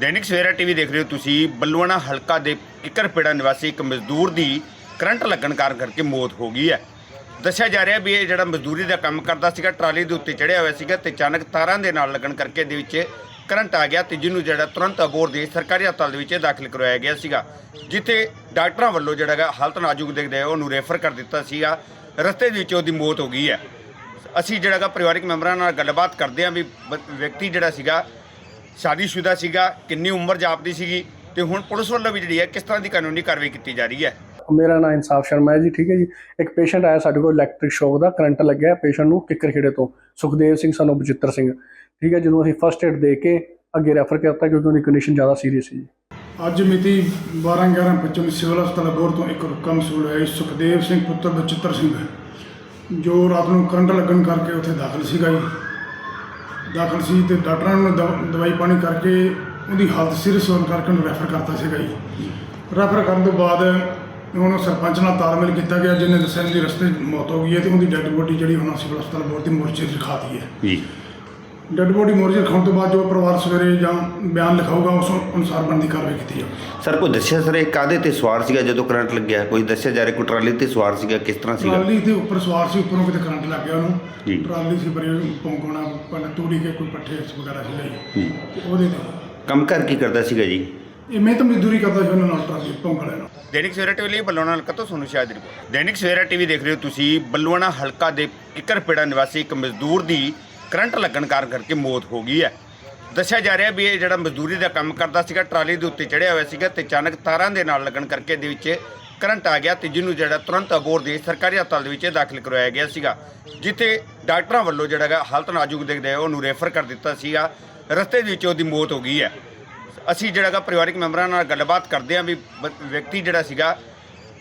ਦੈਨਿਕ Savera TV ਦੇਖ ਰਹੇ ਹੋ ਤੁਸੀਂ, ਬੱਲੂਆਣਾ ਹਲਕਾ ਦੇ ਕਿੱਕਰਪੇੜਾ ਨਿਵਾਸੀ ਇੱਕ ਮਜ਼ਦੂਰ ਦੀ ਕਰੰਟ ਲੱਗਣ ਕਾਰਨ ਕਰਕੇ ਮੌਤ ਹੋ ਗਈ ਹੈ। ਦੱਸਿਆ ਜਾ ਰਿਹਾ ਵੀ ਇਹ ਜਿਹੜਾ ਮਜ਼ਦੂਰੀ ਦਾ ਕੰਮ ਕਰਦਾ ਸੀਗਾ, ਟਰਾਲੀ ਦੇ ਉੱਤੇ ਚੜਿਆ ਹੋਇਆ ਸੀਗਾ ਤੇ ਅਚਾਨਕ ਤਾਰਾਂ ਦੇ ਨਾਲ ਲੱਗਣ ਕਰਕੇ ਦੇ ਵਿੱਚ ਕਰੰਟ ਆ ਗਿਆ ਤੇ ਜਿਹਨੂੰ ਜਿਹੜਾ ਤੁਰੰਤ ਅਬੋਰ ਦੇ ਸਰਕਾਰੀ ਹਸਪਤਾਲ ਦੇ ਵਿੱਚ ਦਾਖਲ ਕਰਵਾਇਆ ਗਿਆ ਸੀਗਾ, ਜਿੱਥੇ ਡਾਕਟਰਾਂ ਵੱਲੋਂ ਜਿਹੜਾ ਹੈਗਾ ਹਾਲਤ ਨਾਜ਼ੁਕ ਦੇਖਦੇ ਉਹਨੂੰ ਰੈਫਰ ਕਰ ਦਿੱਤਾ ਸੀਗਾ। ਰਸਤੇ ਦੇ ਵਿੱਚ ਉਹਦੀ ਮੌਤ ਹੋ ਗਈ ਹੈ। ਅਸੀਂ ਜਿਹੜਾ ਹੈਗਾ ਪਰਿਵਾਰਕ ਮੈਂਬਰਾਂ ਨਾਲ ਗੱਲਬਾਤ ਕਰਦੇ ਹਾਂ ਵੀ, ਵਿਅਕਤੀ ਜਿਹੜਾ ਸੀਗਾ ਸ਼ਾਦੀशुदा ਸੀਗਾ ਕਿੰਨੀ ਉਮਰ ਜਾਪਦੀ ਸੀਗੀ ਤੇ ਹੁਣ ਪੁਲਿਸ ਵੱਲੋਂ ਵੀ ਜਿਹੜੀ ਹੈ ਕਿਸ ਤਰ੍ਹਾਂ ਦੀ ਕਾਨੂੰਨੀ ਕਾਰਵਾਈ ਕੀਤੀ ਜਾ ਰਹੀ ਹੈ? ਮੇਰਾ ਨਾਮ ਇਨਸਾਫ ਸ਼ਰਮਾ ਹੈ ਜੀ ਠੀਕ ਹੈ ਜੀ। ਇੱਕ ਪੇਸ਼ੈਂਟ ਆਇਆ ਸਾਡੇ ਕੋਲ ਇਲੈਕਟ੍ਰਿਕ ਸ਼ੌਕ ਦਾ ਕਰੰਟ ਲੱਗਿਆ ਪੇਸ਼ੈਂਟ ਨੂੰ ਕਿੱਕਰ ਖੇੜੇ ਤੋਂ। ਸੁਖਦੇਵ ਸਿੰਘ ਸਾਨੂੰ ਬਚਿੱਤਰ ਸਿੰਘ। ਠੀਕ ਹੈ ਜਿਹਨੂੰ ਅਸੀਂ ਫਸਟ ਏਡ ਦੇ ਕੇ ਅੱਗੇ ਰੈਫਰ ਕਰਤਾ ਕਿਉਂਕਿ ਉਹਦੀ ਕੰਡੀਸ਼ਨ ਜ਼ਿਆਦਾ ਸੀਰੀਅਸ ਸੀ ਅੱਜ ਮਿਤੀ 12/11/25 ਸਿਵਲ ਹਸਪਤਾਲ ਬੋਰ ਤੋਂ ਇੱਕ ਰੁਕਾ ਮਸੂਲ ਹੈ ਸੁਖਦੇਵ ਸਿੰਘ ਪੁੱਤਰ ਬਚਿੱਤਰ ਸਿੰਘ। ਜੋ ਰਾਤ ਨੂੰ ਕਰੰਟ ਲੱਗਣ ਕਰਕੇ ਉੱਥੇ ਦਾਖਲ ਸੀਗਾ ਜੀ। ਦਾਖਲ ਸੀ ਤੇ ਡਾਕਟਰਾਂ ਨੇ ਦਵ- ਦਵਾਈ ਪਾਣੀ ਕਰਕੇ ਉਹਦੀ ਹਾਲਤ ਸੀਰੀਅਸ ਹੋਣ ਕਰਕੇ ਉਹਨੂੰ ਰੈਫਰ ਕਰਤਾ ਸੀਗਾ ਜੀ। ਰੈਫਰ ਕਰਨ ਤੋਂ ਬਾਅਦ ਉਹਨੂੰ ਸਰਪੰਚ ਨਾਲ ਤਾਲਮੇਲ ਕੀਤਾ ਗਿਆ, ਜਿਹਨੇ ਦੱਸਿਆ ਕਿ ਰਸਤੇ 'ਚ ਮੌਤ ਹੋ ਗਈ ਹੈ ਤੇ ਉਹਦੀ ਡੈੱਡ ਬੋਡੀ ਜਿਹੜੀ ਹੁਣ ਸਿਵਲ ਹਸਪਤਾਲ ਬੋਰ ਦੀ ਮੋਰਚੇ 'ਚ ਰਖਾਤੀ ਹੈ ਜੀ। ਡੈੱਡ ਬੋਡੀ ਮੋਰਚੇ ਰਖਾਉਣ ਤੋਂ ਬਾਅਦ ਜੋ ਪਰਿਵਾਰ ਸਵੇਰੇ ਜਾਂ ਬਿਆਨ ਲਿਖਾਊਗਾ ਉਸ ਅਨੁਸਾਰ ਬਣਦੀ ਕਾਰਵਾਈ ਕੀਤੀ ਜਾਊਗੀ ਸਰ ਕੋਈ ਦੱਸਿਆ ਸਰ ਇਹ ਕਾਦੇ ਤੇ ਸਵਾਰ ਸੀਗਾ ਜਦੋਂ ਕਰੰਟ ਲੱਗਿਆ? ਕੋਈ ਦੱਸਿਆ ਜਾ ਰਿਹਾ ਕੋਈ ਟਰਾਲੀ ਤੇ ਸਵਾਰ ਸੀਗਾ ਕਿਸ ਤਰ੍ਹਾਂ ਸੀਗਾ? ਟਰਾਲੀ ਦੇ ਉੱਪਰ ਸਵਾਰ ਸੀ ਉੱਪਰੋਂ ਕਿਤੇ ਕਰੰਟ ਲੱਗ ਗਿਆ ਉਹਨੂੰ। ਜੀ। ਟਰਾਲੀ ਸੀ ਬਰੇ ਪੌਂਕਣਾ ਪਹਿਲਾਂ ਤੂੜੀ ਕੇ ਕੋਈ ਪੱਠੇ ਵਗੈਰਾ ਸੀਗਾ ਜੀ। ਤੇ ਉਹਦੇ ਤੇ। ਕੰਮ ਕਰ ਕੀ ਕਰਦਾ ਸੀਗਾ ਜੀ? ਇਹ ਮੈਂ ਤਾਂ ਮਜ਼ਦੂਰੀ ਕਰਦਾ ਸੀ ਉਹਨਾਂ ਨਾਲ ਟਰਾਲੀ ਪੌਂਕ ਵਾਲਿਆਂ ਨਾਲ। ਦੈਨਿਕ ਸਵੇਰਾ ਟੀਵੀ ਲਈ ਬੱਲੂਆਣਾ ਹਲਕਾ ਤੋਂ ਸੋਨੂੰ ਸ਼ਾਹ ਦੀ ਰਿਪੋਰਟ। ਦੈਨਿਕ ਸਵੇਰਾ ਟੀਵੀ ਦੇਖ ਰਹੇ ਹੋ ਤੁਸੀਂ ਬੱਲੂਆਣਾ ਹਲਕਾ ਦੇ ਕਿੱਕਰਪੇੜਾ ਨਿਵਾਸੀ ਇੱਕ ਮਜ਼ਦੂਰ ਦੀ ਕਰੰਟ ਲੱਗਣ ਕਾਰਨ ਕਰਕੇ ਮੌਤ ਹੋ ਗਈ ਹੈ। ਦੱਸਿਆ ਜਾ ਰਿਹਾ ਵੀ ਇਹ ਜਿਹੜਾ ਮਜ਼ਦੂਰੀ ਦਾ ਕੰਮ ਕਰਦਾ ਸੀਗਾ, ਟਰਾਲੀ ਦੇ ਉੱਤੇ ਚੜਿਆ ਹੋਇਆ ਸੀਗਾ ਤੇ ਅਚਾਨਕ ਤਾਰਾਂ ਦੇ ਨਾਲ ਲੱਗਣ ਕਰਕੇ ਦੇ ਵਿੱਚ ਕਰੰਟ ਆ ਗਿਆ ਤੇ ਜਿਹਨੂੰ ਜਿਹੜਾ ਤੁਰੰਤ ਅਬੋਰ ਦੇ ਸਰਕਾਰੀ ਹਸਪਤਾਲ ਦੇ ਵਿੱਚ ਦਾਖਲ ਕਰਵਾਇਆ ਗਿਆ ਸੀਗਾ, ਜਿੱਥੇ ਡਾਕਟਰਾਂ ਵੱਲੋਂ ਜਿਹੜਾ ਹੈਗਾ ਹਾਲਤ ਨਾਜ਼ੁਕ ਦੇਖਦੇ ਹੋਏ ਉਹਨੂੰ ਰੈਫਰ ਕਰ ਦਿੱਤਾ ਸੀਗਾ। ਰਸਤੇ ਦੇ ਵਿੱਚ ਉਹਦੀ ਮੌਤ ਹੋ ਗਈ ਹੈ। ਅਸੀਂ ਜਿਹੜਾ ਹੈਗਾ ਪਰਿਵਾਰਕ ਮੈਂਬਰਾਂ ਨਾਲ ਗੱਲਬਾਤ ਕਰਦੇ ਹਾਂ ਵੀ, ਵਿਅਕਤੀ ਜਿਹੜਾ ਸੀਗਾ,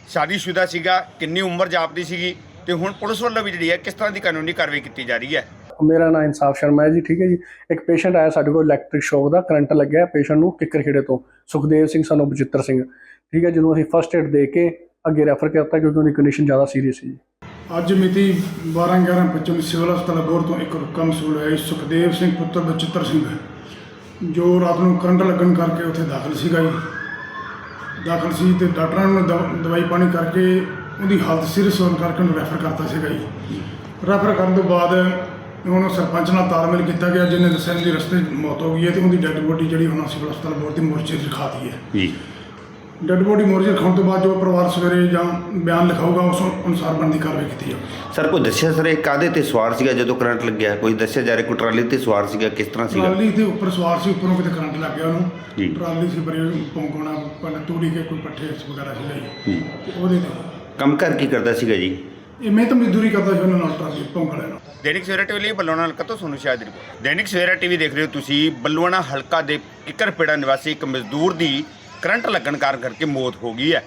ਸ਼ਾਦੀशुदा ਸੀਗਾ, ਕਿੰਨੀ ਉਮਰ ਜਾਪਦੀ ਸੀਗੀ ਤੇ ਹੁਣ ਪੁਲਿਸ ਵੱਲੋਂ ਵੀ ਜਿਹੜੀ ਹੈ ਕਿਸ ਤਰ੍ਹਾਂ ਦੀ ਕਾਨੂੰਨੀ ਕਾਰਵਾਈ ਕੀਤੀ ਜਾ ਰਹੀ ਹੈ। ਮੇਰਾ ਨਾਮ ਇਨਸਾਫ ਸ਼ਰਮਾ ਹੈ ਜੀ, ਠੀਕ ਹੈ ਜੀ। ਇੱਕ ਪੇਸ਼ੈਂਟ ਆਇਆ ਸਾਡੇ ਕੋਲ ਇਲੈਕਟ੍ਰਿਕ ਸ਼ੌਕ ਦਾ ਕਰੰਟ ਲੱਗਿਆ ਪੇਸ਼ੈਂਟ ਨੂੰ ਕਿੱਕਰ ਖੇੜੇ ਤੋਂ। ਸੁਖਦੇਵ ਸਿੰਘ ਸਾਨੂੰ ਬਚਿੱਤਰ ਸਿੰਘ। ਠੀਕ ਹੈ ਜਿਹਨੂੰ ਅਸੀਂ ਫਸਟ ਏਡ ਦੇ ਕੇ ਅੱਗੇ ਰੈਫਰ ਕਰਤਾ ਕਿਉਂਕਿ ਉਹਦੀ ਕੰਡੀਸ਼ਨ ਜ਼ਿਆਦਾ ਸੀਰੀਅਸ ਸੀ ਅੱਜ ਮਿਤੀ 12/11/25 ਸਿਵਲ ਹਸਪਤਾਲ ਬੋਰ ਤੋਂ ਇੱਕ ਰੁਕਾ ਮਸੂਲ ਹੈ ਸੁਖਦੇਵ ਸਿੰਘ ਪੁੱਤਰ ਬਚਿੱਤਰ ਸਿੰਘ। ਜੋ ਰਾਤ ਨੂੰ ਕਰੰਟ ਲੱਗਣ ਕਰਕੇ ਉੱਥੇ ਦਾਖਲ ਸੀਗਾ ਜੀ। ਦਾਖਲ ਸੀ ਤੇ ਡਾਕਟਰਾਂ ਨੇ ਦਵ- ਦਵਾਈ ਪਾਣੀ ਕਰਕੇ ਉਹਦੀ ਹਾਲਤ ਸੀਰੀਅਸ ਹੋਣ ਕਰਕੇ ਉਹਨੂੰ ਰੈਫਰ ਕਰਤਾ ਸੀਗਾ ਜੀ। ਰੈਫਰ ਕਰਨ ਤੋਂ ਬਾਅਦ ਉਹਨੂੰ ਸਰਪੰਚ ਨਾਲ ਤਾਲਮੇਲ ਕੀਤਾ ਗਿਆ ਜਿਹਨੇ ਦੱਸਿਆ ਕਿ ਰਸਤੇ 'ਚ ਮੌਤ ਹੋ ਗਈ ਹੈ ਤੇ ਉਹਦੀ ਡੈੱਡ ਬੋਡੀ ਜਿਹੜੀ ਹੁਣ ਸਿਵਲ ਹਸਪਤਾਲ ਦੀ ਮੋਰਚੇ 'ਚ ਰਖਾਤੀ ਹੈ। ਜੀ। ਡੈੱਡ ਬੋਡੀ ਮੋਰਚੇ ਰਖਾਉਣ ਤੋਂ ਬਾਅਦ ਜੋ ਪਰਿਵਾਰ ਸਵੇਰੇ ਜਾਂ ਬਿਆਨ ਲਿਖਾਊਗਾ ਉਸ ਅਨੁਸਾਰ ਬਣਦੀ ਕਾਰਵਾਈ ਕੀਤੀ ਜਾਊਗੀ ਸਰ ਕੋਈ ਦੱਸਿਆ ਸਰ ਇਹ ਕਾਦੇ ਤੇ ਸਵਾਰ ਸੀਗਾ ਜਦੋਂ ਕਰੰਟ ਲੱਗਿਆ? ਕੋਈ ਦੱਸਿਆ ਜਾ ਰਿਹਾ ਕੋਈ ਟਰਾਲੀ ਤੇ ਸਵਾਰ ਸੀਗਾ? ਕਿਸ ਤਰ੍ਹਾਂ ਸੀਗਾ? ਟਰਾਲੀ ਦੇ ਉੱਪਰ ਸਵਾਰ ਸੀ ਉੱਪਰੋਂ ਕਿਤੇ ਕਰੰਟ ਲੱਗ ਗਿਆ ਉਹਨੂੰ। ਜੀ। ਟਰਾਲੀ ਸੀ ਬਰੇ ਪੌਂਕਣਾ ਪਹਿਲਾਂ ਤੂੜੀ ਕੇ ਕੋਈ ਪੱਠੇ ਵਗੈਰਾ ਸੀਗਾ ਜੀ। ਤੇ ਉਹਦੇ ਤੇ। ਕੰਮ ਕਰ ਕੀ ਕਰਦਾ ਸੀਗਾ ਜੀ? ਇਹ ਮੈਂ ਤਾਂ ਮਜ਼ਦੂਰੀ ਕਰਦਾ ਨਾਲ ਟਰਾਲੀ ਪੌਂਕ ਦੈਨਿਕ ਸਵੇਰਾ ਟੀਵੀ ਲਈ ਬੱਲੂਆਣਾ ਹਲਕਾ ਤੋਂ ਸੋਨੂੰ ਸ਼ਾਹ ਦੀ ਰਿਪੋਰਟ। ਦੈਨਿਕ ਸਵੇਰਾ ਟੀਵੀ ਦੇਖ ਰਹੇ ਹੋ ਤੁਸੀਂ ਬੱਲੂਆਣਾ ਹਲਕਾ ਦੇ ਕਿੱਕਰਪੇੜਾ ਨਿਵਾਸੀ ਇੱਕ ਮਜ਼ਦੂਰ ਦੀ ਕਰੰਟ ਲੱਗਣ ਕਾਰਨ ਕਰਕੇ ਮੌਤ ਹੋ ਗਈ ਹੈ।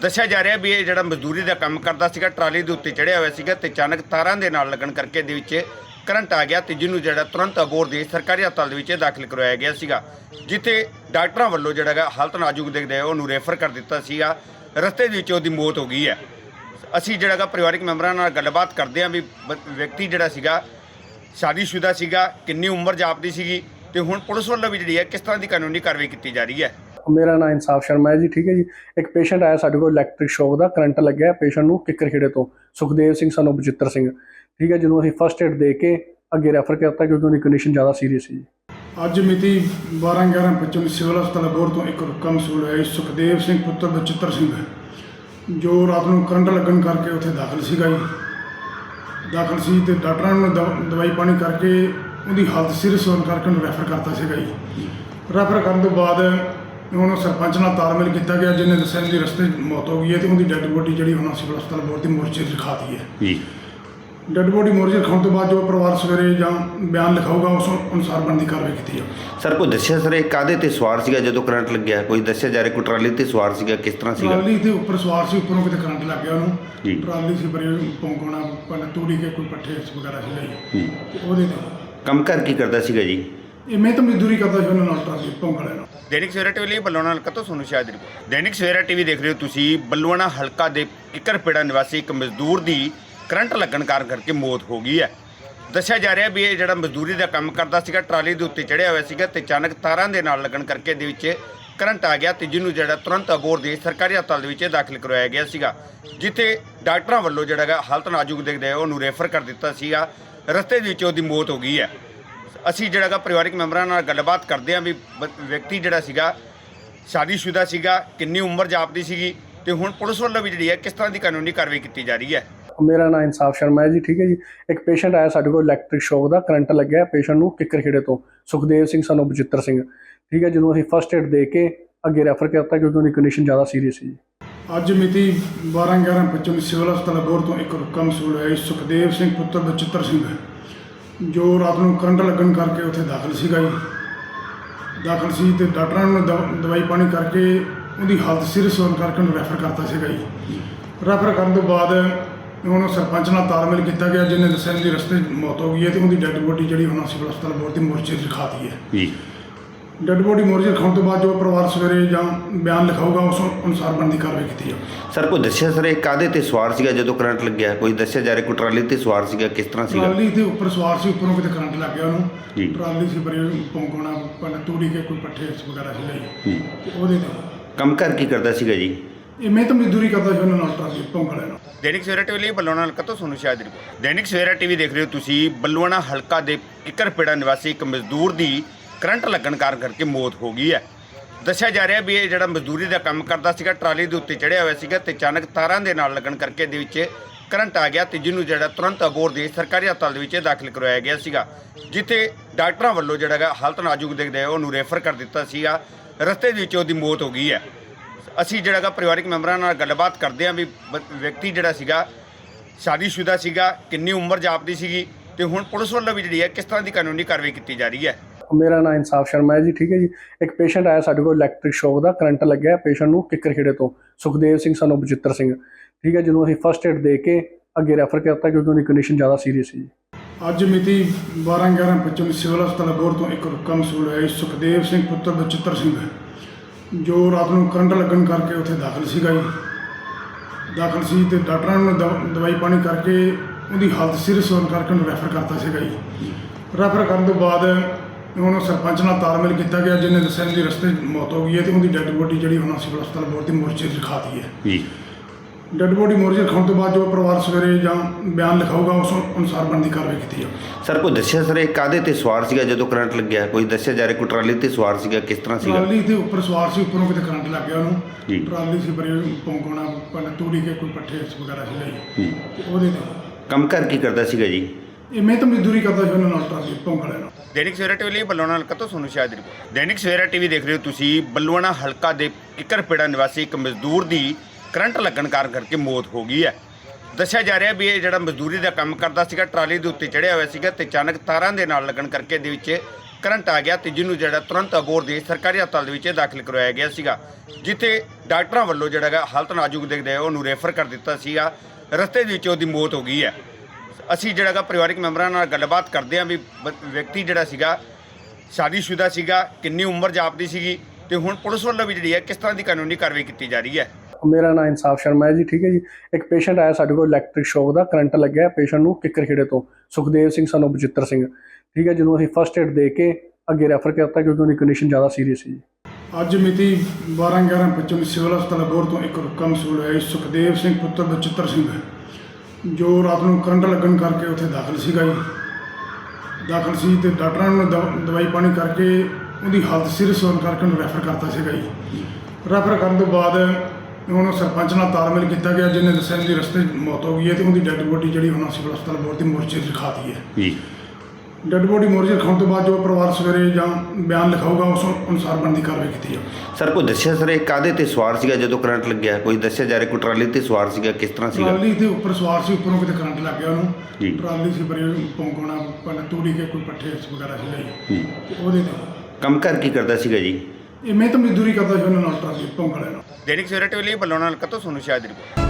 ਦੱਸਿਆ ਜਾ ਰਿਹਾ ਵੀ ਇਹ ਜਿਹੜਾ ਮਜ਼ਦੂਰੀ ਦਾ ਕੰਮ ਕਰਦਾ ਸੀਗਾ, ਟਰਾਲੀ ਦੇ ਉੱਤੇ ਚੜਿਆ ਹੋਇਆ ਸੀਗਾ ਤੇ ਅਚਾਨਕ ਤਾਰਾਂ ਦੇ ਨਾਲ ਲੱਗਣ ਕਰਕੇ ਦੇ ਵਿੱਚ ਕਰੰਟ ਆ ਗਿਆ ਤੇ ਜਿਹਨੂੰ ਜਿਹੜਾ ਤੁਰੰਤ ਅਬੋਰ ਦੇ ਸਰਕਾਰੀ ਹਸਪਤਾਲ ਦੇ ਵਿੱਚ ਦਾਖਲ ਕਰਵਾਇਆ ਗਿਆ ਸੀਗਾ, ਜਿੱਥੇ ਡਾਕਟਰਾਂ ਵੱਲੋਂ ਜਿਹੜਾ ਹੈਗਾ ਹਾਲਤ ਨਾਜ਼ੁਕ ਦੇਖਦੇ ਹੋਏ ਉਹਨੂੰ ਰੈਫਰ ਕਰ ਦਿੱਤਾ ਸੀਗਾ। ਰਸਤੇ ਦੇ ਵਿੱਚ ਉਹਦੀ ਮੌਤ ਹੋ ਗਈ ਹੈ। ਅਸੀਂ ਜਿਹੜਾ ਹੈਗਾ ਪਰਿਵਾਰਕ ਮੈਂਬਰਾਂ ਨਾਲ ਗੱਲਬਾਤ ਕਰਦੇ ਹਾਂ ਵੀ ਬ- ਵਿਅਕਤੀ ਜਿਹੜਾ ਸੀਗਾ ਸ਼ਾਦੀशुदा ਸੀਗਾ ਕਿੰਨੀ ਉਮਰ ਜਾਪਦੀ ਸੀਗੀ ਤੇ ਹੁਣ ਪੁਲਿਸ ਵੱਲੋਂ ਵੀ ਜਿਹੜੀ ਹੈ ਕਿਸ ਤਰ੍ਹਾਂ ਦੀ ਕਾਨੂੰਨੀ ਕਾਰਵਾਈ ਕੀਤੀ ਜਾ ਰਹੀ ਹੈ? ਮੇਰਾ ਨਾਮ ਇਨਸਾਫ ਸ਼ਰਮਾ ਹੈ ਜੀ ਠੀਕ ਹੈ ਜੀ। ਇੱਕ ਪੇਸ਼ੈਂਟ ਆਇਆ ਸਾਡੇ ਕੋਲ ਇਲੈਕਟ੍ਰਿਕ ਸ਼ੌਕ ਦਾ ਕਰੰਟ ਲੱਗਿਆ ਪੇਸ਼ੈਂਟ ਨੂੰ ਕਿੱਕਰ ਖੇੜੇ ਤੋਂ। ਸੁਖਦੇਵ ਸਿੰਘ ਸਾਨੂੰ ਬਚਿੱਤਰ ਸਿੰਘ। ਠੀਕ ਹੈ ਜਿਹਨੂੰ ਅਸੀਂ ਫਸਟ ਏਡ ਦੇ ਕੇ ਅੱਗੇ ਰੈਫਰ ਕਰਤਾ ਕਿਉਂਕਿ ਉਹਦੀ ਕੰਡੀਸ਼ਨ ਜ਼ਿਆਦਾ ਸੀਰੀਅਸ ਸੀ ਅੱਜ ਮਿਤੀ 12/11/25 ਸਿਵਲ ਹਸਪਤਾਲ ਬੋਰ ਤੋਂ ਇੱਕ ਰੁਕਾ ਮਸੂਲ ਹੈ ਸੁਖਦੇਵ ਸਿੰਘ ਪੁੱਤਰ ਬਚਿੱਤਰ ਸਿੰਘ। ਜੋ ਰਾਤ ਨੂੰ ਕਰੰਟ ਲੱਗਣ ਕਰਕੇ ਉੱਥੇ ਦਾਖਲ ਸੀਗਾ ਜੀ। ਦਾਖਲ ਸੀ ਤੇ ਡਾਕਟਰਾਂ ਨੇ ਦਵ- ਦਵਾਈ ਪਾਣੀ ਕਰਕੇ ਉਹਦੀ ਹਾਲਤ ਸੀਰੀਅਸ ਹੋਣ ਕਰਕੇ ਉਹਨੂੰ ਰੈਫਰ ਕਰਤਾ ਸੀਗਾ ਜੀ। ਰੈਫਰ ਕਰਨ ਤੋਂ ਬਾਅਦ ਉਹਨੂੰ ਸਰਪੰਚ ਨਾਲ ਤਾਲਮੇਲ ਕੀਤਾ ਗਿਆ, ਜਿਹਨੇ ਦੱਸਿਆ ਕਿ ਰਸਤੇ 'ਚ ਮੌਤ ਹੋ ਗਈ ਹੈ ਤੇ ਉਹਦੀ ਡੈੱਡ ਬੋਡੀ ਜਿਹੜੀ ਹੁਣ ਸਿਵਲ ਹਸਪਤਾਲ ਬੋਰਡ ਦੀ ਮੋਰਚੇ 'ਚ ਰਖਾਤੀ ਹੈ। ਜੀ। ਡੈੱਡ ਬੋਡੀ ਮੋਰਚੇ ਰਖਾਉਣ ਤੋਂ ਬਾਅਦ ਜੋ ਪਰਿਵਾਰ ਸਵੇਰੇ ਜਾਂ ਬਿਆਨ ਲਿਖਾਊਗਾ ਉਸ ਅਨੁਸਾਰ ਬਣਦੀ ਕਾਰਵਾਈ ਕੀਤੀ ਜਾਊਗੀ ਸਰ ਕੋਈ ਦੱਸਿਆ ਸਰ ਇਹ ਕਾਦੇ ਤੇ ਸਵਾਰ ਸੀਗਾ ਜਦੋਂ ਕਰੰਟ ਲੱਗਿਆ? ਕੋਈ ਦੱਸਿਆ ਜਾ ਰਿਹਾ ਕੋਈ ਟਰਾਲੀ ਤੇ ਸਵਾਰ ਸੀਗਾ ਕਿਸ ਤਰ੍ਹਾਂ ਸੀਗਾ? ਟਰਾਲੀ ਦੇ ਉੱਪਰ ਸਵਾਰ ਸੀ ਉੱਪਰੋਂ ਕਿਤੇ ਕਰੰਟ ਲੱਗ ਗਿਆ ਉਹਨੂੰ। ਜੀ। ਟਰਾਲੀ ਸੀ ਬਰੇ ਪੌਂਕਣਾ ਪਹਿਲਾਂ ਤੂੜੀ ਕੇ ਕੋਈ ਪੱਠੇ ਵਗੈਰਾ ਜੀ ਤੇ ਉਹਦੇ ਤੇ ਕੰਮ ਕਰ ਕੀ ਕਰਦਾ ਸੀਗਾ ਜੀ? ਇਹ ਮੈਂ ਤਾਂ ਮਜ਼ਦੂਰੀ ਕਰਦਾ ਸੀ ਉਹਨਾਂ ਨਾਲ ਟਰਾਲੀ ਵਾਲਿਆਂ ਨਾਲ। ਦੈਨਿਕ ਸਵੇਰਾ ਟੀਵੀ ਲਈ ਬੱਲੂਆਣਾ ਹਲਕਾ ਤੋਂ ਸੋਨੂੰ ਸ਼ਾਹ ਦੀ ਰਿਪੋਰਟ। ਦੈਨਿਕ ਸਵੇਰਾ ਟੀਵੀ ਦੇਖ ਰਹੇ ਹੋ ਤੁਸੀਂ ਬੱਲੂਆਣਾ ਹਲਕਾ ਦੇ ਕਿੱਕਰਪੇੜਾ ਨਿਵਾਸੀ ਇੱਕ ਮਜ਼ਦੂਰ ਦੀ ਕਰੰਟ ਲੱਗਣ ਕਾਰਨ ਕਰਕੇ ਮੌਤ ਹੋ ਗਈ ਹੈ। ਦੱਸਿਆ ਜਾ ਰਿਹਾ ਵੀ ਇਹ ਜਿਹੜਾ ਮਜ਼ਦੂਰੀ ਦਾ ਕੰਮ ਕਰਦਾ ਸੀਗਾ, ਟਰਾਲੀ ਦੇ ਉੱਤੇ ਚੜਿਆ ਹੋਇਆ ਸੀਗਾ ਤੇ ਅਚਾਨਕ ਤਾਰਾਂ ਦੇ ਨਾਲ ਲੱਗਣ ਕਰਕੇ ਦੇ ਵਿੱਚ ਕਰੰਟ ਆ ਗਿਆ ਤੇ ਜਿਹਨੂੰ ਜਿਹੜਾ ਤੁਰੰਤ ਅਬੋਰ ਦੇ ਸਰਕਾਰੀ ਹਸਪਤਾਲ ਦੇ ਵਿੱਚ ਦਾਖਲ ਕਰਵਾਇਆ ਗਿਆ ਸੀਗਾ, ਜਿੱਥੇ ਡਾਕਟਰਾਂ ਵੱਲੋਂ ਜਿਹੜਾ ਹੈਗਾ ਹਾਲਤ ਨਾਜ਼ੁਕ ਦੇਖਦੇ ਹੋਏ ਉਹਨੂੰ ਰੈਫਰ ਕਰ ਦਿੱਤਾ ਸੀਗਾ। ਰਸਤੇ ਦੇ ਵਿੱਚ ਉਹਦੀ ਮੌਤ ਹੋ ਗਈ ਹੈ। ਅਸੀਂ ਜਿਹੜਾ ਹੈਗਾ ਪਰਿਵਾਰਕ ਮੈਂਬਰਾਂ ਨਾਲ ਗੱਲਬਾਤ ਕਰਦੇ ਹਾਂ ਵੀ, ਵਿਅਕਤੀ ਜਿਹੜਾ ਸੀਗਾ ਸ਼ਾਦੀशुदा ਸੀਗਾ, ਕਿੰਨੀ ਉਮਰ ਜਾਪਦੀ ਸੀਗੀ ਤੇ ਹੁਣ ਪੁਲਿਸ ਵੱਲੋਂ ਵੀ ਜਿਹੜੀ ਹੈ ਕਿਸ ਤਰ੍ਹਾਂ ਦੀ ਕਾਨੂੰਨੀ ਕਾਰਵਾਈ ਕੀਤੀ ਜਾ ਰਹੀ ਹੈ। ਮੇਰਾ ਨਾਮ ਇਨਸਾਫ ਸ਼ਰਮਾ ਹੈ ਜੀ, ਠੀਕ ਹੈ ਜੀ। ਇੱਕ ਪੇਸ਼ੈਂਟ ਆਇਆ ਸਾਡੇ ਕੋਲ ਇਲੈਕਟ੍ਰਿਕ ਸ਼ੌਕ ਦਾ ਕਰੰਟ ਲੱਗਿਆ ਪੇਸ਼ੈਂਟ ਨੂੰ ਕਿੱਕਰ ਖੇੜੇ ਤੋਂ। ਸੁਖਦੇਵ ਸਿੰਘ ਸਾਨੂੰ ਬਚਿੱਤਰ ਸਿੰਘ। ਠੀਕ ਹੈ ਜਿਹਨੂੰ ਅਸੀਂ ਫਸਟ ਏਡ ਦੇ ਕੇ ਅੱਗੇ ਰੈਫਰ ਕਰਤਾ ਕਿਉਂਕਿ ਉਹਦੀ ਕੰਡੀਸ਼ਨ ਜ਼ਿਆਦਾ ਸੀਰੀਅਸ ਸੀ ਜੀ। ਅੱਜ ਮਿਤੀ 12 11 25 ਨੂੰ ਸਿਵਲ ਹਸਪਤਾਲ ਬੋਰ ਤੋਂ ਇੱਕ ਰੁਕਾ ਮਸੂਲ ਹੈ ਜੀ। ਸੁਖਦੇਵ ਸਿੰਘ ਪੁੱਤਰ ਬਚਿੱਤਰ ਸਿੰਘ, ਜੋ ਰਾਤ ਨੂੰ ਕਰੰਟ ਲੱਗਣ ਕਰਕੇ ਉੱਥੇ ਦਾਖਲ ਸੀਗਾ ਜੀ। ਦਾਖਲ ਸੀ ਤੇ ਡਾਕਟਰਾਂ ਨੇ ਦਵਾਈ ਪਾਣੀ ਕਰਕੇ ਉਹਦੀ ਹਾਲਤ ਸੀਰੀਅਸ ਹੋਣ ਕਰਕੇ ਉਹਨੂੰ ਰੈਫਰ ਕਰਤਾ ਸੀਗਾ ਜੀ। ਰੈਫਰ ਕਰਨ ਤੋਂ ਬਾਅਦ ਉਹਨੂੰ ਸਰਪੰਚ ਨਾਲ ਤਾਲਮੇਲ ਕੀਤਾ ਗਿਆ ਜਿਹਨੇ ਦੱਸਿਆ ਕਿ ਰਸਤੇ 'ਚ ਮੌਤ ਹੋ ਗਈ ਹੈ ਤੇ ਉਹਦੀ ਡੈੱਡ ਬੋਡੀ ਜਿਹੜੀ ਹੁਣ ਸਿਵਲ ਹਸਪਤਾਲ ਦੀ ਮੋਰਚੇ 'ਚ ਰਖਾਤੀ ਹੈ। ਜੀ। ਡੈੱਡ ਬੋਡੀ ਮੋਰਚੇ ਰਖਾਉਣ ਤੋਂ ਬਾਅਦ ਜੋ ਪਰਿਵਾਰ ਸਵੇਰੇ ਜਾਂ ਬਿਆਨ ਲਿਖਾਊਗਾ ਉਸ ਅਨੁਸਾਰ ਬਣਦੀ ਕਾਰਵਾਈ ਕੀਤੀ ਜਾਊਗੀ। ਸਰ ਕੋਈ ਦੱਸਿਆ ਸਰ ਇਹ ਕਾਦੇ ਤੇ ਸਵਾਰ ਸੀਗਾ ਜਦੋਂ ਕਰੰਟ ਲੱਗਿਆ? ਕੋਈ ਦੱਸਿਆ ਜਾ ਰਿਹਾ ਕੋਈ ਟਰਾਲੀ ਤੇ ਸਵਾਰ ਸੀਗਾ ਕਿਸ ਤਰ੍ਹਾਂ ਸੀਗਾ? ਟਰਾਲੀ ਦੇ ਉੱਪਰ ਸਵਾਰ ਸੀ ਉੱਪਰੋਂ ਕਿਤੇ ਕਰੰਟ ਲੱਗ ਗਿਆ ਜੀ। ਉਹਨੂੰ ਟਰਾਲੀ ਸੀ ਬਰੇ ਪੌਂਕਣਾ ਪਹਿਲਾਂ ਤੂੜੀ ਕੇ ਕੋਈ ਪੱਠੇ ਵਗੈਰਾ ਸੀਗਾ ਜੀ ਜੀ। ਤੇ ਉਹਦੇ ਤੇ। ਕੰਮ ਕਰ ਕੀ ਕਰਦਾ ਸੀਗਾ ਜੀ? ਇਹ ਮੈਂ ਮਜ਼ਦੂਰੀ ਕਰਦਾ ਸੀ ਉਹਨਾਂ ਨਾਲ ਟਰਾਲੀ ਪੌਂਕਣੇ ਨਾਲ। ਦੈਨਿਕ ਸਵੇਰਾ ਟੀਵੀ ਲਈ ਬੱਲੂਆਣਾ ਹਲਕਾ ਤੋਂ ਸੋਨੂੰ ਸ਼ਾਹ ਦੀ ਰਿਪੋਰਟ। ਦੈਨਿਕ ਸਵੇਰਾ ਟੀਵੀ ਦੇਖ ਰਹੇ ਹੋ ਤੁਸੀਂ ਬੱਲੂਆਣਾ ਹਲਕਾ ਦੇ ਕਿੱਕਰਪੇੜਾ ਨਿਵਾਸੀ ਇੱਕ ਮਜ਼ਦੂਰ ਦੀ ਕਰੰਟ ਲੱਗਣ ਕਾਰਨ ਕਰਕੇ ਮੌਤ ਹੋ ਗਈ ਹੈ। ਦੱਸਿਆ ਜਾ ਰਿਹਾ ਵੀ ਇਹ ਜਿਹੜਾ ਮਜ਼ਦੂਰੀ ਦਾ ਕੰਮ ਕਰਦਾ ਸੀਗਾ, ਟਰਾਲੀ ਦੇ ਉੱਤੇ ਚੜਿਆ ਹੋਇਆ ਸੀਗਾ ਤੇ ਅਚਾਨਕ ਤਾਰਾਂ ਦੇ ਨਾਲ ਲੱਗਣ ਕਰਕੇ ਦੇ ਵਿੱਚ ਕਰੰਟ ਆ ਗਿਆ ਤੇ ਜਿਹਨੂੰ ਜਿਹੜਾ ਤੁਰੰਤ ਅਬੋਰ ਦੇ ਸਰਕਾਰੀ ਹਸਪਤਾਲ ਦੇ ਵਿੱਚ ਦਾਖਲ ਕਰਵਾਇਆ ਗਿਆ ਸੀਗਾ। ਜਿੱਥੇ ਡਾਕਟਰਾਂ ਵੱਲੋਂ ਜਿਹੜਾ ਹੈਗਾ ਹਾਲਤ ਨਾਜ਼ੁਕ ਦੇਖਦੇ ਹੋਏ ਉਹਨੂੰ ਰੈਫਰ ਕਰ ਦਿੱਤਾ ਸੀਗਾ। ਰਸਤੇ ਦੇ ਵਿੱਚ ਉਹਦੀ ਮੌਤ ਹੋ ਗਈ ਹੈ। ਅਸੀਂ ਜਿਹੜਾ ਹੈਗਾ ਪਰਿਵਾਰਕ ਮੈਂਬਰਾਂ ਨਾਲ ਗੱਲਬਾਤ ਕਰਦੇ ਹਾਂ ਵੀ ਬ- ਵਿਅਕਤੀ ਜਿਹੜਾ ਸੀਗਾ ਸ਼ਾਦੀशुदा ਸੀਗਾ ਕਿੰਨੀ ਉਮਰ ਜਾਪਦੀ ਸੀਗੀ ਤੇ ਹੁਣ ਪੁਲਿਸ ਵੱਲੋਂ ਵੀ ਜਿਹੜੀ ਹੈ ਕਿਸ ਤਰ੍ਹਾਂ ਦੀ ਕਾਨੂੰਨੀ ਕਾਰਵਾਈ ਕੀਤੀ ਜਾ ਰਹੀ ਹੈ? ਮੇਰਾ ਨਾਮ ਇਨਸਾਫ ਸ਼ਰਮਾ ਹੈ ਜੀ ਠੀਕ ਹੈ ਜੀ। ਇੱਕ ਪੇਸ਼ੈਂਟ ਆਇਆ ਸਾਡੇ ਕੋਲ ਇਲੈਕਟ੍ਰਿਕ ਸ਼ੌਕ ਦਾ ਕਰੰਟ ਲੱਗਿਆ ਪੇਸ਼ੈਂਟ ਨੂੰ ਕਿੱਕਰ ਖੇੜੇ ਤੋਂ। ਸੁਖਦੇਵ ਸਿੰਘ ਸਾਨੂੰ ਬਚਿੱਤਰ ਸਿੰਘ। ਠੀਕ ਹੈ ਜਿਹਨੂੰ ਅਸੀਂ ਫਸਟ ਏਡ ਦੇ ਕੇ ਅੱਗੇ ਰੈਫਰ ਕਰਤਾ ਕਿਉਂਕਿ ਉਹਦੀ ਕੰਡੀਸ਼ਨ ਜ਼ਿਆਦਾ ਸੀਰੀਅਸ ਸੀ ਅੱਜ ਮਿਤੀ 12 11 25 ਨੂੰ ਸਿਵਲ ਹਸਪਤਾਲ ਬੋਰ ਤੋਂ ਇੱਕ ਰੁਕਾ ਮਸੂਲ ਹੋਇਆ ਜੀ। ਸੁਖਦੇਵ ਸਿੰਘ ਪੁੱਤਰ ਬਚਿੱਤਰ ਸਿੰਘ। ਜੋ ਰਾਤ ਨੂੰ ਕਰੰਟ ਲੱਗਣ ਕਰਕੇ ਉੱਥੇ ਦਾਖਲ ਸੀਗਾ ਜੀ। ਦਾਖਲ ਸੀ ਤੇ ਡਾਕਟਰਾਂ ਨੇ ਦਵ- ਦਵਾਈ ਪਾਣੀ ਕਰਕੇ ਉਹਦੀ ਹਾਲਤ ਸੀਰੀਅਸ ਹੋਣ ਕਰਕੇ ਉਹਨੂੰ ਰੈਫਰ ਕਰਤਾ ਸੀਗਾ ਜੀ। ਰੈਫਰ ਕਰਨ ਤੋਂ ਬਾਅਦ ਉਹਨੂੰ ਸਰਪੰਚ ਨਾਲ ਤਾਲਮੇਲ ਕੀਤਾ ਗਿਆ, ਜਿਹਨੇ ਦੱਸਿਆ ਕਿ ਰਸਤੇ 'ਚ ਮੌਤ ਹੋ ਗਈ ਹੈ ਤੇ ਉਹਦੀ ਡੈੱਡ ਬੋਡੀ ਜਿਹੜੀ ਹੁਣ ਸਿਵਲ ਹਸਪਤਾਲ ਬੋਰ ਦੀ ਮੋਰਚੇ 'ਚ ਰਖਾਤੀ ਹੈ। ਜੀ। ਡੈੱਡ ਬੋਡੀ ਮੋਰਚੇ ਰਖਾਉਣ ਤੋਂ ਬਾਅਦ ਜੋ ਪਰਿਵਾਰ ਸਵੇਰੇ ਜਾਂ ਬਿਆਨ ਲਿਖਾਊਗਾ ਉਸ ਅਨੁਸਾਰ ਬਣਦੀ ਕਾਰਵਾਈ ਕੀਤੀ ਜਾਊਗੀ ਸਰ ਕੋਈ ਦੱਸਿਆ ਸਰ ਇਹ ਕਾਦੇ ਤੇ ਸਵਾਰ ਸੀਗਾ ਜਦੋਂ ਕਰੰਟ ਲੱਗਿਆ? ਕੋਈ ਦੱਸਿਆ ਜਾ ਰਿਹਾ ਕੋਈ ਟਰਾਲੀ ਤੇ ਸਵਾਰ ਸੀਗਾ ਕਿਸ ਤਰ੍ਹਾਂ ਸੀਗਾ? ਟਰਾਲੀ ਦੇ ਉੱਪਰ ਸਵਾਰ ਸੀ ਉੱਪਰੋਂ ਕਿਤੇ ਕਰੰਟ ਲੱਗ ਗਿਆ ਜੀ। ਉਹਨੂੰ ਟਰਾਲੀ ਸੀ ਬਰੇ ਪੌਂਕਣਾ ਪਹਿਲਾਂ ਤੂੜੀ ਕੇ ਕੋਈ ਪੱਠੇ ਵਗੈਰਾ ਜੀ। ਤੇ ਉਹਦੇ ਤੇ। ਕੰਮ ਕਰ ਕੀ ਕਰਦਾ ਸੀਗਾ ਜੀ? ਇਹ ਮੈਂ ਤਾਂ ਮਜ਼ਦੂਰੀ ਕਰਦਾ ਸੀ ਉਹਨਾਂ ਨਾਲ ਟਰਾਲੀ ਪੌਂਕਣੇ ਨਾਲ। ਦੈਨਿਕ ਸਵੇਰਾ ਟੀਵੀ ਲਈ ਬੱਲੂਆਣਾ ਹਲਕਾ ਤੋਂ ਸੋਨੂੰ ਸ਼ਾਹ ਦੀ ਰਿਪੋਰਟ। ਦੈਨਿਕ ਸਵੇਰਾ ਟੀਵੀ ਦੇਖ ਰਹੇ ਹੋ ਤੁਸੀਂ ਬੱਲੂਆਣਾ ਹਲਕਾ ਦੇ ਕਿੱਕਰਪੇੜਾ ਨਿਵਾਸੀ ਇੱਕ ਮਜ਼ਦੂਰ ਦੀ ਕਰੰਟ ਲੱਗਣ ਕਾਰਨ ਕਰਕੇ ਮੌਤ ਹੋ ਗਈ ਹੈ। ਦੱਸਿਆ ਜਾ ਰਿਹਾ ਵੀ ਇਹ ਜਿਹੜਾ ਮਜ਼ਦੂਰੀ ਦਾ ਕੰਮ ਕਰਦਾ ਸੀਗਾ, ਟਰਾਲੀ ਦੇ ਉੱਤੇ ਚੜਿਆ ਹੋਇਆ ਸੀਗਾ ਤੇ ਅਚਾਨਕ ਤਾਰਾਂ ਦੇ ਨਾਲ ਲੱਗਣ ਕਰਕੇ ਦੇ ਵਿੱਚ ਕਰੰਟ ਆ ਗਿਆ ਤੇ ਜਿਹਨੂੰ ਜਿਹੜਾ ਤੁਰੰਤ ਅਬੋਰ ਦੇ ਸਰਕਾਰੀ ਹਸਪਤਾਲ ਦੇ ਵਿੱਚ ਦਾਖਲ ਕਰਵਾਇਆ ਗਿਆ ਸੀਗਾ, ਜਿੱਥੇ ਡਾਕਟਰਾਂ ਵੱਲੋਂ ਜਿਹੜਾ ਹੈਗਾ ਹਾਲਤ ਨਾਜ਼ੁਕ ਦੇਖਦੇ ਹੋਏ ਉਹਨੂੰ ਰੈਫਰ ਕਰ ਦਿੱਤਾ ਸੀਗਾ। ਰਸਤੇ ਦੇ ਵਿੱਚ ਉਹਦੀ ਮੌਤ ਹੋ ਗਈ ਹੈ। ਅਸੀਂ ਜਿਹੜਾ ਹੈਗਾ ਪਰਿਵਾਰਕ ਮੈਂਬਰਾਂ ਨਾਲ ਗੱਲਬਾਤ ਕਰਦੇ ਹਾਂ ਵੀ, ਵਿਅਕਤੀ ਜਿਹੜਾ ਸੀਗਾ, ਸ਼ਾਦੀशुदा ਸੀਗਾ, ਕਿੰਨੀ ਉਮਰ ਜਾਪਦੀ ਸੀਗੀ ਤੇ ਹੁਣ ਪੁਲਿਸ ਵੱਲੋਂ ਵੀ ਜਿਹੜੀ ਹੈ ਕਿਸ ਤਰ੍ਹਾਂ ਦੀ ਕਾਨੂੰਨੀ ਕਾਰਵਾਈ ਕੀਤੀ ਜਾ ਰਹੀ ਹੈ। ਮੇਰਾ ਨਾਮ ਇਨਸਾਫ ਸ਼ਰਮਾ ਹੈ ਜੀ, ਠੀਕ ਹੈ ਜੀ। ਇੱਕ ਪੇਸ਼ੈਂਟ ਆਇਆ ਸਾਡੇ ਕੋਲ ਇਲੈਕਟ੍ਰਿਕ ਸ਼ੌਕ ਦਾ ਕਰੰਟ ਲੱਗਿਆ ਪੇਸ਼ੈਂਟ ਨੂੰ ਕਿੱਕਰ ਖੇੜੇ ਤੋਂ, ਸੁਖਦੇਵ ਸਿੰਘ ਸਾਨੂੰ ਬਚਿੱਤਰ ਸਿੰਘ। ਠੀਕ ਹੈ ਜਿਹਨੂੰ ਅਸੀਂ ਫਸਟ ਏਡ ਦੇ ਕੇ ਅੱਗੇ ਰੈਫਰ ਕਰਤਾ ਕਿਉਂਕਿ ਉਹਦੀ ਕੰਡੀਸ਼ਨ ਜ਼ਿਆਦਾ ਸੀਰੀਅਸ ਸੀ ਅੱਜ ਮਿਤੀ 12 11 25 ਨੂੰ ਸਿਵਲ ਹਸਪਤਾਲ ਬੋਰ ਤੋਂ ਇੱਕ ਰੁਕਾ ਮਸੂਲ ਹੋਇਆ ਜੀ। ਸੁਖਦੇਵ ਸਿੰਘ, ਪੁੱਤਰ ਬਚਿੱਤਰ ਸਿੰਘ। ਜੋ ਰਾਤ ਨੂੰ ਕਰੰਟ ਲੱਗਣ ਕਰਕੇ ਉੱਥੇ ਦਾਖਲ ਸੀਗਾ ਜੀ। ਦਾਖਲ ਸੀ ਤੇ ਡਾਕਟਰਾਂ ਨੇ ਦਵ- ਦਵਾਈ ਪਾਣੀ ਕਰਕੇ ਉਹਦੀ ਹਾਲਤ ਸੀਰੀਅਸ ਹੋਣ ਕਰਕੇ ਉਹਨੂੰ ਰੈਫਰ ਕਰਤਾ ਸੀਗਾ ਜੀ। ਰੈਫਰ ਕਰਨ ਤੋਂ ਬਾਅਦ ਉਹਨੂੰ ਸਰਪੰਚ ਨਾਲ ਤਾਲਮੇਲ ਕੀਤਾ ਗਿਆ ਜਿਹਨੇ ਦੱਸਿਆ ਕਿ ਰਸਤੇ 'ਚ ਮੌਤ ਹੋ ਗਈ ਹੈ ਤੇ ਉਹਦੀ ਡੈੱਡ ਬੋਡੀ ਜਿਹੜੀ ਹੁਣ ਸਿਵਲ ਹਸਪਤਾਲ ਬੋਰ ਦੀ ਮੋਰਚੇ 'ਚ ਰਖਾਤੀ ਹੈ ਜੀ। ਡੈੱਡ ਬੋਡੀ ਮੋਰਚੇ ਰਖਾਉਣ ਤੋਂ ਬਾਅਦ ਜੋ ਪਰਿਵਾਰ ਸਵੇਰੇ ਜਾਂ ਬਿਆਨ ਲਿਖਾਊਗਾ ਉਸ ਅਨੁਸਾਰ ਬਣਦੀ ਕਾਰਵਾਈ ਕੀਤੀ ਜਾਊਗੀ। ਸਰ ਕੋਈ ਦੱਸਿਆ ਸਰ ਇਹ ਕਾਦੇ ਤੇ ਸਵਾਰ ਸੀਗਾ ਜਦੋਂ ਕਰੰਟ ਲੱਗਿਆ? ਕੋਈ ਦੱਸਿਆ ਜਾ ਰਿਹਾ ਕੋਈ ਟਰਾਲੀ ਤੇ ਸਵਾਰ ਸੀਗਾ ਕਿਸ ਤਰ੍ਹਾਂ ਸੀਗਾ? ਟਰਾਲੀ ਦੇ ਉੱਪਰ ਸਵਾਰ ਸੀ ਉੱਪਰੋਂ ਕਿਤੇ ਕਰੰਟ ਲੱਗ ਗਿਆ ਜੀ। ਉਹਨੂੰ ਟਰਾਲੀ ਸੀ ਬਰੇ ਪੌਂਕਣਾ ਪਹਿਲਾਂ ਤੂੜੀ ਕੇ ਕੋਈ ਪੱਠੇ ਵਗੈਰਾ ਜੀ। ਤੇ ਉਹਦੇ ਤੇ। ਕੰਮ ਕਰ ਕੀ ਕਰਦਾ ਸੀਗਾ ਜੀ? ਇਹ ਮੈਂ ਤਾਂ ਮਜ਼ਦੂਰੀ ਕਰਦਾ ਸੀ ਉਹਨਾਂ ਨਾਲ ਟਰਾਲੀ ਪੌਂਕਣੇ ਨਾਲ। ਦੈਨਿਕ ਸਵੇਰਾ ਟੀਵੀ ਲਈ ਬੱਲੂਆਣਾ ਹਲਕਾ ਤੋਂ ਸੋਨੂੰ ਸ਼ਾਹ ਦੀ ਰਿਪੋਰਟ